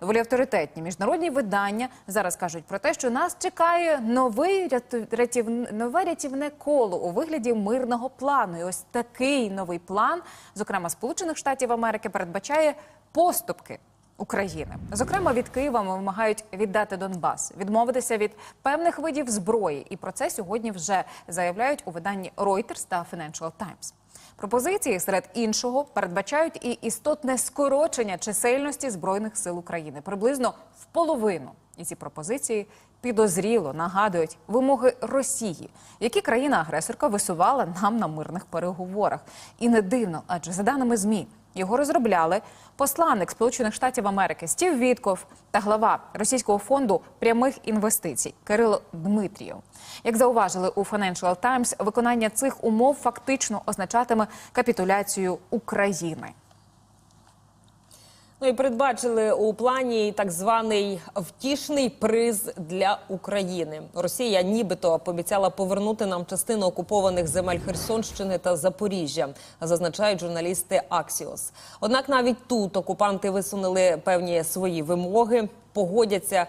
Доволі авторитетні міжнародні видання зараз кажуть про те, що нас чекає новий рятів... нове рятівне коло у вигляді мирного плану. І ось такий новий план, зокрема Сполучених Штатів Америки, передбачає поступки. України, зокрема, від Києва вимагають віддати Донбас, відмовитися від певних видів зброї, і про це сьогодні вже заявляють у виданні Reuters та Financial Times. Пропозиції серед іншого передбачають і істотне скорочення чисельності збройних сил України приблизно в половину. І ці пропозиції підозріло нагадують вимоги Росії, які країна-агресорка висувала нам на мирних переговорах. І не дивно, адже за даними змі. Його розробляли посланник Сполучених Штатів Америки Стів Вітков та глава Російського фонду прямих інвестицій Кирило Дмитрієв. Як зауважили у Financial Times, виконання цих умов фактично означатиме капітуляцію України. Ну і передбачили у плані так званий втішний приз для України. Росія нібито пообіцяла повернути нам частину окупованих земель Херсонщини та Запоріжжя, зазначають журналісти Аксіос. Однак навіть тут окупанти висунули певні свої вимоги, погодяться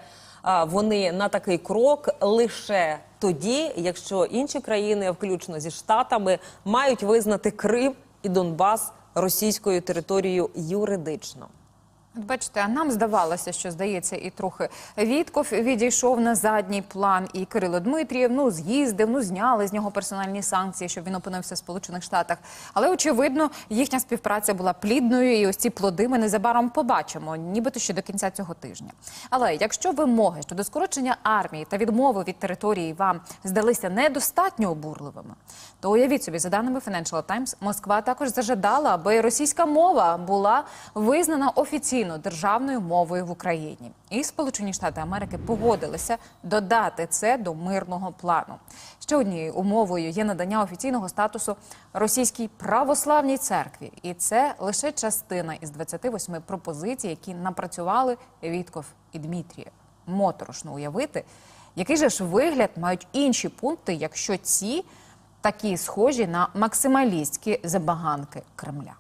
вони на такий крок лише тоді, якщо інші країни, включно зі штатами, мають визнати Крим і Донбас російською територією юридично. Бачите, а нам здавалося, що здається, і трохи Вітков відійшов на задній план, і Кирило Дмитрієв ну з'їздив, ну зняли з нього персональні санкції, щоб він опинився в Сполучених Штатах. Але очевидно, їхня співпраця була плідною, і ось ці плоди ми незабаром побачимо, нібито ще до кінця цього тижня. Але якщо вимоги щодо скорочення армії та відмови від території вам здалися недостатньо обурливими, то уявіть собі, за даними Financial Times, Москва також зажадала, аби російська мова була визнана офіційно державною мовою в Україні. І Сполучені Штати Америки погодилися додати це до мирного плану. Ще однією умовою є надання офіційного статусу російській православній церкві, і це лише частина із 28 пропозицій, які напрацювали Вітков і Дмитрієв. Моторошно уявити, який же ж вигляд мають інші пункти, якщо ці такі схожі на максималістські забаганки Кремля.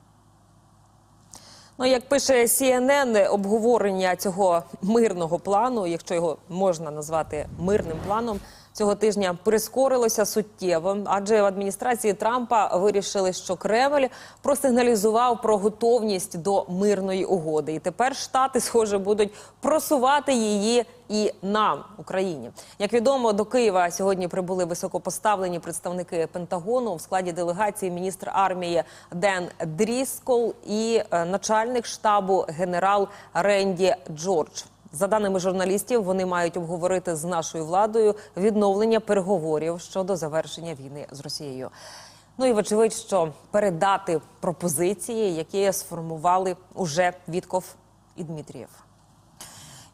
Ну, як пише CNN, обговорення цього мирного плану, якщо його можна назвати мирним планом, цього тижня прискорилося суттєво, адже в адміністрації Трампа вирішили, що Кремль просигналізував про готовність до мирної угоди, і тепер штати, схоже, будуть просувати її і нам, Україні. Як відомо, до Києва сьогодні прибули високопоставлені представники Пентагону в складі делегації міністр армії Ден Дріскол і е, начальник штабу генерал Ренді Джордж. За даними журналістів, вони мають обговорити з нашою владою відновлення переговорів щодо завершення війни з Росією. Ну і вочевидь, що передати пропозиції, які сформували уже Вітков і Дмитрієв.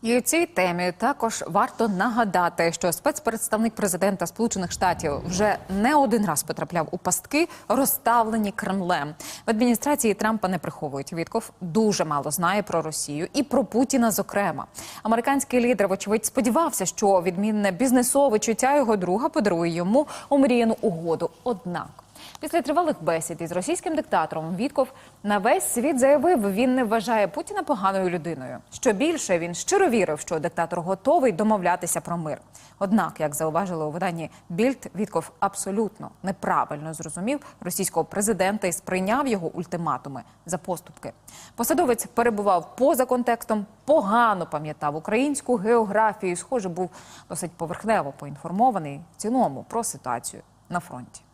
І у цій темі також варто нагадати, що спецпредставник президента Сполучених Штатів вже не один раз потрапляв у пастки, розставлені Кремлем. В адміністрації Трампа не приховують. Вітков дуже мало знає про Росію і про Путіна. Зокрема, американський лідер, вочевидь, сподівався, що відмінне бізнесове чуття його друга подарує йому омріяну угоду. Однак. Після тривалих бесід із російським диктатором Вітков на весь світ заявив, він не вважає Путіна поганою людиною. Що більше він щиро вірив, що диктатор готовий домовлятися про мир. Однак, як зауважили у виданні Більд, Вітков абсолютно неправильно зрозумів російського президента і сприйняв його ультиматуми за поступки. Посадовець перебував поза контекстом, погано пам'ятав українську географію. Схоже, був досить поверхнево поінформований в цілому про ситуацію на фронті.